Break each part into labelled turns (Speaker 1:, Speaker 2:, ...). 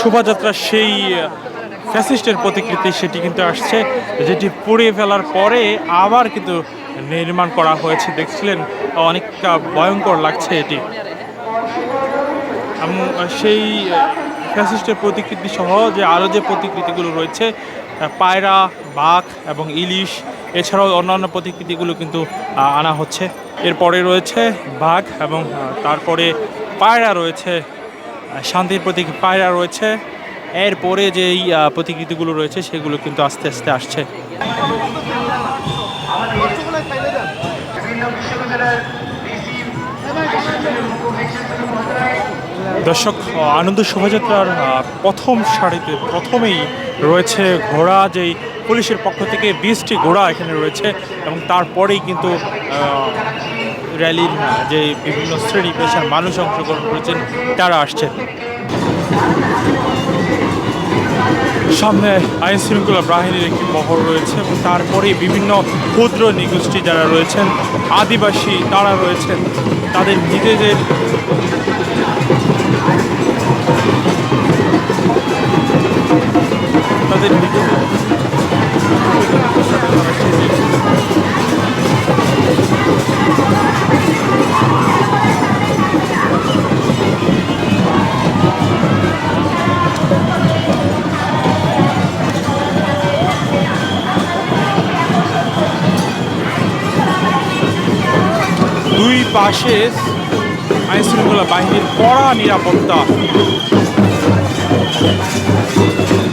Speaker 1: শোভাযাত্রার সেই ফ্যাসিস্টের প্রতিকৃতি সেটি কিন্তু আসছে, যেটি পুড়িয়ে ফেলার পরে আবার কিন্তু নির্মাণ করা হয়েছে। দেখছিলেন অনেকটা ভয়ঙ্কর লাগছে এটি। সেই ফ্যাসিস্টের প্রতিকৃতি সহ যে আরও যে প্রতিকৃতিগুলো রয়েছে পায়রা, বাঘ এবং ইলিশ, এছাড়াও অন্যান্য প্রতিকৃতিগুলো কিন্তু আনা হচ্ছে। এরপরে রয়েছে বাঘ এবং তারপরে পায়রা রয়েছে। শান্তির প্রতীক পায়রা রয়েছে। এরপরে যেই প্রতিকৃতিগুলো রয়েছে, সেগুলো কিন্তু আস্তে আস্তে আসছে। দর্শক, আনন্দ শোভাযাত্রার প্রথম সারিতে প্রথমেই রয়েছে ঘোড়া, যেই পুলিশের পক্ষ থেকে বিশটি ঘোড়া এখানে রয়েছে এবং তারপরেই কিন্তু র্যালির যে বিভিন্ন শ্রেণি পেশার মানুষ অংশগ্রহণ করেছেন, তারা আসছেন। সামনে আইন শৃঙ্খলা বাহিনীর একটি মহল রয়েছে এবং তারপরে বিভিন্ন ক্ষুদ্র নিগোষ্ঠী যারা রয়েছেন, আদিবাসী তারা রয়েছেন, তাদের নিজেদের তাদের নিজেদের পাশে আইন শৃঙ্খলা বাহিনীর কড়া নিরাপত্তা।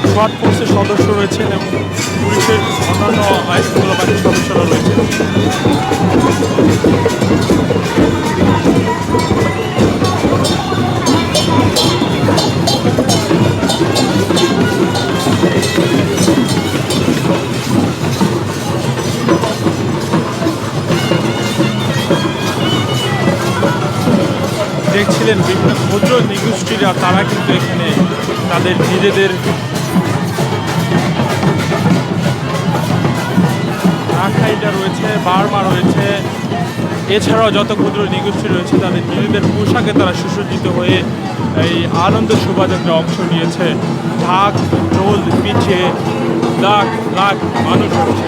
Speaker 1: স্কোয়াড ফোর্সের সদস্য রয়েছেন এবং পুলিশের অন্যান্য আইন শৃঙ্খলা বাহিনীর সদস্যরা রয়েছেন। দেখছিলেন বিভিন্ন ক্ষুদ্র নিগোষ্ঠীরা, তারা কিন্তু এখানে তাদের নিজেদের রাখাইটা রয়েছে, বার্মা রয়েছে, এছাড়াও যত ক্ষুদ্র নিগোষ্ঠী রয়েছে, তাদের নিজেদের পোশাকে তারা সুসজ্জিত হয়ে এই আনন্দ শোভাযাত্রা অংশ নিয়েছে। ঢাক, ঢোল পিছে লাখ লাখ মানুষ আসছে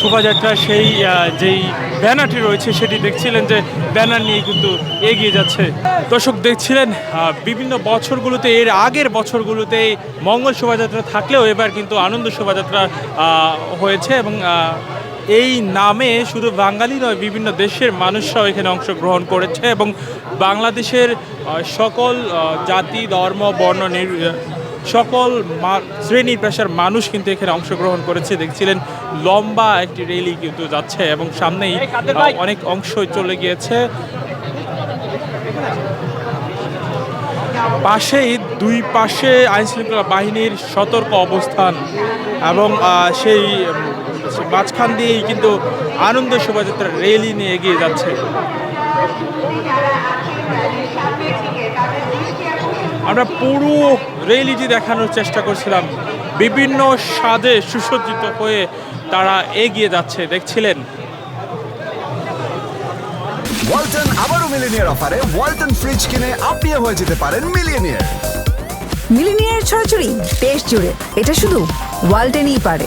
Speaker 1: শোভাযাত্রা, সেই যেই ব্যানারটি রয়েছে, সেটি দেখছিলেন যে ব্যানার নিয়ে কিন্তু এগিয়ে যাচ্ছে। দর্শক দেখছিলেন বিভিন্ন বছরগুলোতে, এর আগের বছরগুলোতে মঙ্গল শোভাযাত্রা থাকলেও এবার কিন্তু আনন্দ শোভাযাত্রা হয়েছে এবং এই নামে শুধু বাঙালি নয়, বিভিন্ন দেশের মানুষরাও এখানে অংশগ্রহণ করেছে এবং বাংলাদেশের সকল জাতি, ধর্ম, বর্ণ সকল শ্রেণি পেশার মানুষ কিন্তু এখানে অংশগ্রহণ করেছে। দেখছিলেন লম্বা একটি রেলি কিন্তু যাচ্ছে এবং সামনেই অনেক অংশ চলে গিয়েছে। পাশেই দুই পাশে আইনশৃঙ্খলা বাহিনীর সতর্ক অবস্থান এবং সেই মাঝখান দিয়েই কিন্তু আনন্দ শোভাযাত্রা রেলি নিয়ে এগিয়ে যাচ্ছে। আমরা পুরো রেলিটি দেখানোর চেষ্টা করছিলাম। বিভিন্ন স্বাদে সুসজ্জিত হয়ে তারা এগিয়ে যাচ্ছে দেখছিলেন?
Speaker 2: ওয়ালটন আবারও মিলিনিয়ার অফারে ওয়ালটন ফ্রিজ কিনে আপনিও হয়ে যেতে পারেন মিলিয়নিয়ার
Speaker 3: মিলিনিয়ার ছড়াছড়ি দেশ জুড়ে এটা শুধু ওয়ালটেনই পারে।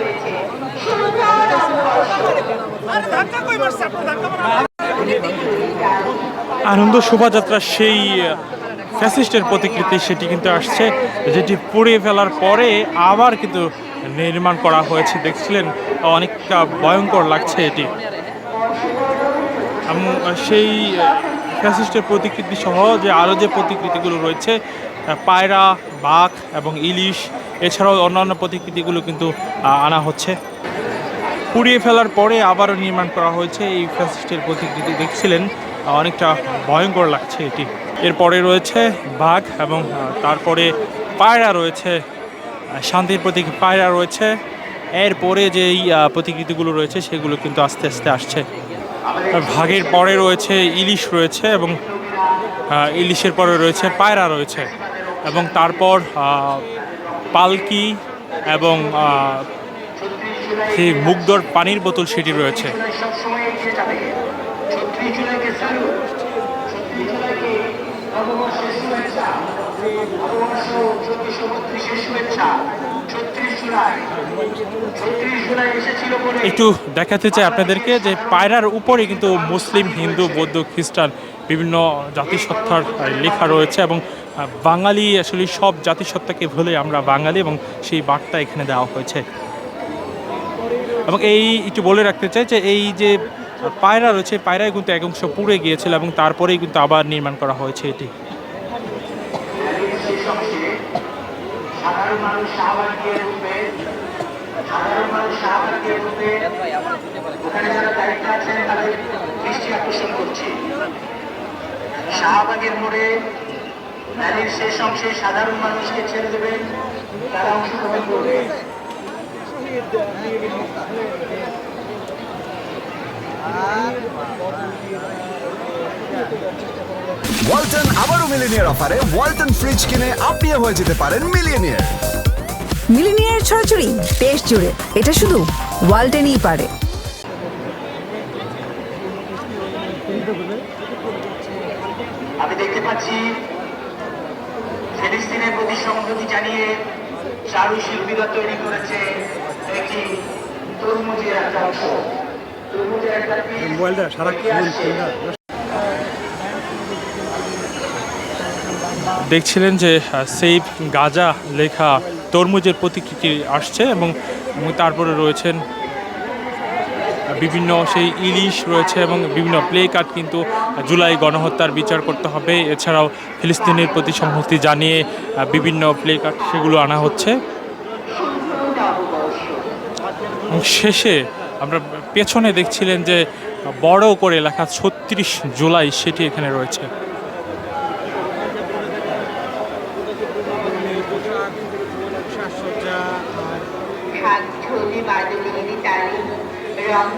Speaker 1: আনন্দ শোভাযাত্রার সেই ফ্যাসিস্টের প্রতিকৃতি সেটি কিন্তু আসছে, যেটি পুড়িয়ে ফেলার পরে আবার কিন্তু নির্মাণ করা হয়েছে। দেখছিলেন, অনেকটা ভয়ঙ্কর লাগছে এটি। সেই ফ্যাসিস্টের প্রতিকৃতি সহ যে আরও যে প্রতিকৃতিগুলো রয়েছে পায়রা, বাঘ এবং ইলিশ, এছাড়াও অন্যান্য প্রতিকৃতিগুলো কিন্তু আনা হচ্ছে। পুড়িয়ে ফেলার পরে আবারও নির্মাণ করা হয়েছে। এই ফ্যাসিস্টের প্রতিকৃতি দেখছিলেন, অনেকটা ভয়ঙ্কর লাগছে এটি। এরপরে রয়েছে বাঘ এবং তারপরে পায়রা রয়েছে শান্তির প্রতীক পায়রা রয়েছে। এরপরে যেই প্রতিকৃতিগুলো রয়েছে, সেগুলো কিন্তু আস্তে আস্তে আসছে। ভাগের পরে রয়েছে ইলিশ রয়েছে এবং ইলিশের পরে রয়েছে পায়রা রয়েছে। এবং তারপর পালকি এবং সেই মুগ্ধর পানির বোতল সেটি রয়েছে। একটু দেখাতে চাই আপনাদেরকে যে পায়রার উপরে কিন্তু মুসলিম, হিন্দু, বৌদ্ধ, খ্রিস্টান বিভিন্ন জাতিসত্তার লেখা রয়েছে এবং বাঙালি আসলে সব জাতিসত্তাকে ভুলে আমরা বাঙালি এবং সেই বার্তা এখানে দেওয়া হয়েছে। এবং এই একটু বলে রাখতে চাই যে এই যে পায়রা রয়েছে পায়রায় কিন্তু এক অংশ পুড়ে গিয়েছিল এবং তারপরেই কিন্তু আবার নির্মাণ করা হয়েছে এটি।
Speaker 4: শাহবাগের মোড়ে র্যালির শেষ অংশে সাধারণ মানুষকে ছেড়ে দেবেন তারা অংশগ্রহণ করবে।
Speaker 2: ওয়ালটন আবারও মিলিনিয়ার অফারে ওয়ালটন ফ্রিজ কিনে আপনিও হয়ে যেতে পারেন মিলিয়নিয়ার।
Speaker 3: মিলিনিয়ার ছড়াছড়ি দেশ জুড়ে। এটা শুধু ওয়ালটেনই পারে।
Speaker 4: আমি দেখতে পাচ্ছি ফিলিস্তিনের প্রতি সংহতি জানিয়ে চারু শিল্পীরা তৈরি করেছে একটি তরমুজের একটা অংশ তরমুজের একটা আসছে।
Speaker 1: দেখছিলেন যে সেই গাজা লেখা তরমুজের প্রতিকৃতি আসছে এবং এবং তারপরে রয়েছেন বিভিন্ন সেই ইলিশ রয়েছে এবং বিভিন্ন প্লে কার্ড কিন্তু জুলাই গণহত্যার বিচার করতে হবে। এছাড়াও ফিলিস্তিনের প্রতি সংহতি জানিয়ে বিভিন্ন প্লে কার্ড সেগুলো আনা হচ্ছে। শেষে আমরা পেছনে দেখছিলেন যে বড় করে লেখা ছত্রিশ জুলাই সেটি এখানে রয়েছে।
Speaker 5: তালে রং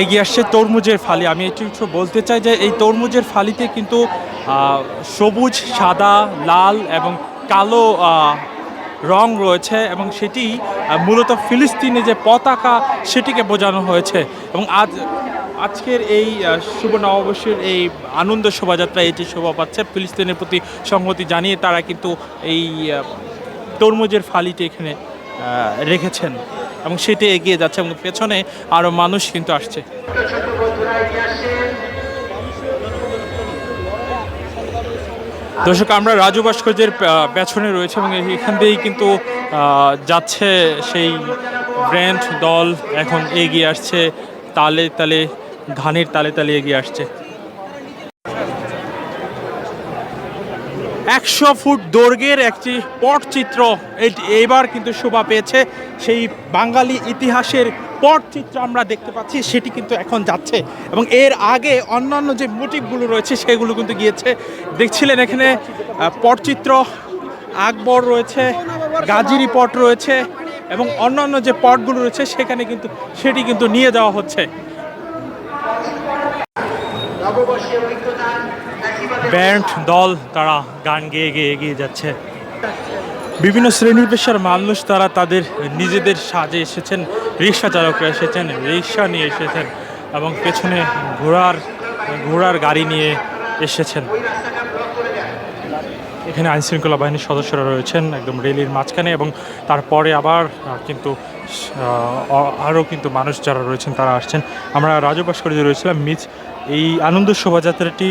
Speaker 1: এগিয়ে আসছে তরমুজের ফালি। আমি একটু একটু বলতে চাই যে এই তরমুজের ফালিতে কিন্তু সবুজ, সাদা, লাল এবং কালো রং রয়েছে এবং সেটি মূলত ফিলিস্তিনে যে পতাকা, সেটিকে বোঝানো হয়েছে। এবং আজ, আজকের এই শুভ নববর্ষের এই আনন্দ শোভাযাত্রা, এটি শোভা পাচ্ছে ফিলিস্তিনের প্রতি সংহতি জানিয়ে তারা কিন্তু এই তরমুজের ফালিটি এখানে রেখেছেন এবং সেটি এগিয়ে যাচ্ছে এবং পেছনে আরও মানুষ কিন্তু আসছে। দর্শক, আমরা রাজু ভাস্কর্যের পেছনে রয়েছে এবং এখান দিয়েই কিন্তু যাচ্ছে সেই ব্র্যান্ড দল। এখন এগিয়ে আসছে, তালে তালে ধানের তালে তালে এগিয়ে আসছে। একশো ফুট দৈর্ঘ্যের একটি পটচিত্র এটি এবার কিন্তু শোভা পেয়েছে। সেই বাঙালি ইতিহাসের পটচিত্র আমরা দেখতে পাচ্ছি, সেটি কিন্তু এখন যাচ্ছে। এবং এর আগে অন্যান্য যে মোটিভগুলো রয়েছে, সেগুলো কিন্তু গিয়েছে। দেখছিলেন এখানে পটচিত্র, আকবর রয়েছে, গাজীরি পট রয়েছে, এবং অন্যান্য যে পটগুলো রয়েছে, সেখানে কিন্তু সেটি কিন্তু নিয়ে যাওয়া হচ্ছে। ব্যান্ড, দল, তারা গান গেয়ে গেয়ে এগিয়ে যাচ্ছে। বিভিন্ন শ্রেণি পেশার মানুষ তারা তাদের নিজেদের সাজে এসেছেন। রিক্সা চালকরা এসেছেন, রিক্সা নিয়ে এসেছেন এবং পেছনে ঘোড়ার ঘোড়ার গাড়ি নিয়ে এসেছেন। এখানে আইনশৃঙ্খলা বাহিনীর সদস্যরা রয়েছেন একদম রেলির মাঝখানে এবং তারপরে আবার কিন্তু আরও কিন্তু মানুষ যারা রয়েছেন তারা আসছেন। আমরা রাজু ভাস্কর্যে রয়েছিলাম মিজ এই আনন্দ শোভাযাত্রাটি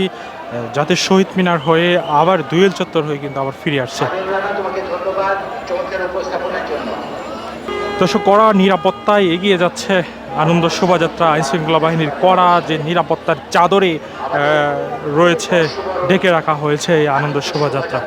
Speaker 1: জাতীয় শহীদ মিনার হয়ে আবার দুয়েল চত্বর হয়ে কিন্তু আবার ফিরে আসছে।
Speaker 4: ধন্যবাদ
Speaker 1: দর্শক, কড়া নিরাপত্তায় এগিয়ে যাচ্ছে আনন্দ শোভাযাত্রা আইনশৃঙ্খলা বাহিনীর কড়া যে নিরাপত্তার চাদরে রয়েছে ডেকে রাখা হয়েছে এই আনন্দ শোভাযাত্রা।